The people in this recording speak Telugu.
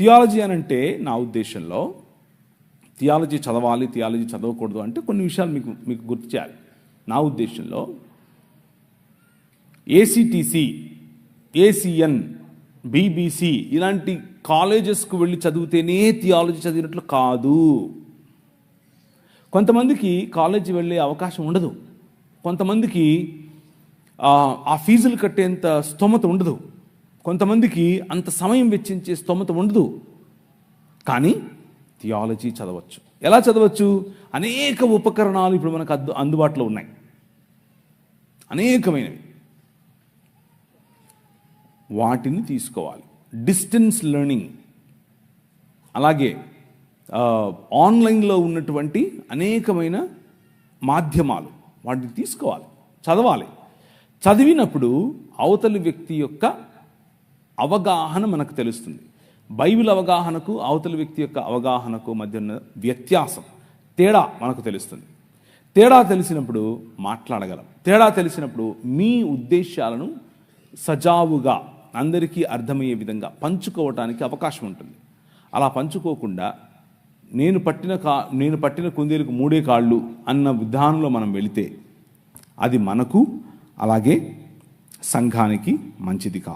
థియాలజీ అని అంటే నా ఉద్దేశంలో థియాలజీ చదవాలి థియాలజీ చదవకూడదు అంటే కొన్ని విషయాలు మీకు మీకు గుర్తు చేయాలి. నా ఉద్దేశంలో ఏసీటీసీ ఏసిఎన్ బీబీసీ ఇలాంటి కాలేజెస్కు వెళ్ళి చదివితేనే థియాలజీ చదివినట్లు కాదు. కొంతమందికి కాలేజీ వెళ్ళే అవకాశం ఉండదు. కొంతమందికి ఆ ఫీజులు కట్టేంత స్తోమత ఉండదు. కొంతమందికి అంత సమయం వెచ్చించే స్తోమత ఉండదు. కానీ థియాలజీ చదవచ్చు. ఎలా చదవచ్చు? అనేక ఉపకరణాలు ఇప్పుడు మనకు అద్దు అందుబాటులో ఉన్నాయి. అనేకమైనవి. వాటిని తీసుకోవాలి. Distance learning. అలాగే ఆన్లైన్లో ఉన్నటువంటి అనేకమైన మాధ్యమాలు వాటిని తీసుకోవాలి. చదవాలి. చదివినప్పుడు అవతలి వ్యక్తి యొక్క అవగాహన మనకు తెలుస్తుంది. బైబిల్ అవగాహనకు అవతల వ్యక్తి యొక్క అవగాహనకు మధ్య ఉన్న వ్యత్యాసం తేడా మనకు తెలుస్తుంది. తేడా తెలిసినప్పుడు మాట్లాడగలం. తేడా తెలిసినప్పుడు మీ ఉద్దేశాలను సజావుగా అందరికీ అర్థమయ్యే విధంగా పంచుకోవటానికి అవకాశం ఉంటుంది. అలా పంచుకోకుండా నేను పట్టిన కా నేను పట్టిన కుందేలకు మూడే కాళ్ళు అన్న విధానంలో మనం వెళితే అది మనకు అలాగే సంఘానికి మంచిది కాదు.